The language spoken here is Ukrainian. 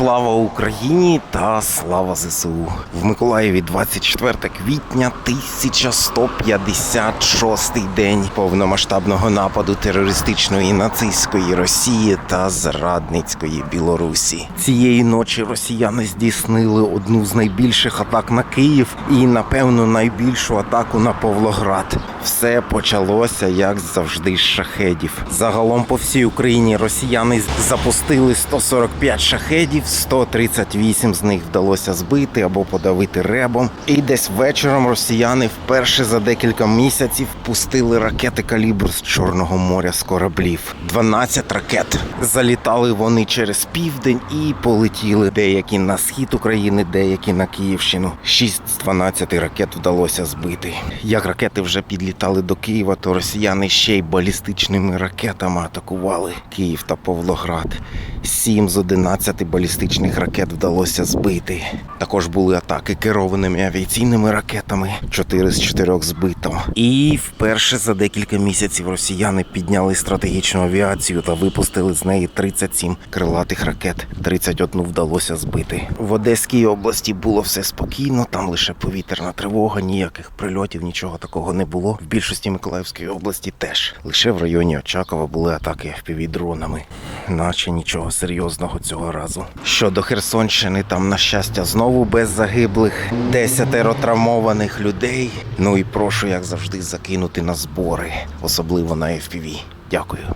Слава Україні та слава ЗСУ в Миколаєві 24 квітня 1156 день повномасштабного нападу терористичної нацистської Росії та зрадницької Білорусі. Цієї ночі росіяни здійснили одну з найбільших атак на Київ і, напевно, найбільшу атаку на Павлоград. Все почалося як завжди з шахедів. Загалом по всій Україні росіяни запустили 145 шахедів, 138 з них вдалося збити або подавити ребом. І десь вечором росіяни вперше за декілька місяців пустили ракети калібр з Чорного моря з кораблів. 12 ракет. Залітали вони через південь і полетіли деякі на схід України, деякі на Київщину. 6 з 12 ракет вдалося збити. Як ракети вже підлітали до Києва, то росіяни ще й балістичними ракетами атакували Київ та Павлоград. 7 з 11 балістичних ракет вдалося збити. Також були атаки керованими авіаційними ракетами. 4 з 4 збито. І вперше за декілька місяців росіяни підняли стратегічну авіацію та випустили з неї 37 крилатих ракет. 31 вдалося збити. В Одеській області було все спокійно, там лише повітряна тривога, ніяких прильотів, нічого такого не було. В більшості Миколаївської області теж. Лише в районі Очакова були атаки FPV-дронами. Наче нічого серйозного цього разу. Щодо Херсонщини, там, на щастя, знову без загиблих, десятеро травмованих людей. Ну і прошу, як завжди, закинути на збори, особливо на FPV. Дякую.